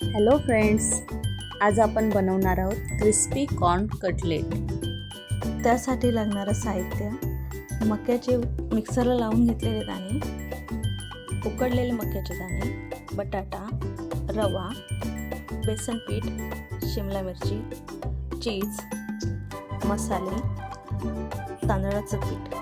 Hello friends आज आपण बनवणार आहोत क्रिस्पी कॉर्न कटलेट. त्यासाठी लागणारं साहित्य मक्याचे मिक्सरला लावून घेतलेले दाणे उकडलेले मक्याचे दाणे बटाटा रवा बेसन पीठ शिमला मिरची चीज मसाले तांदळाचं पीठ.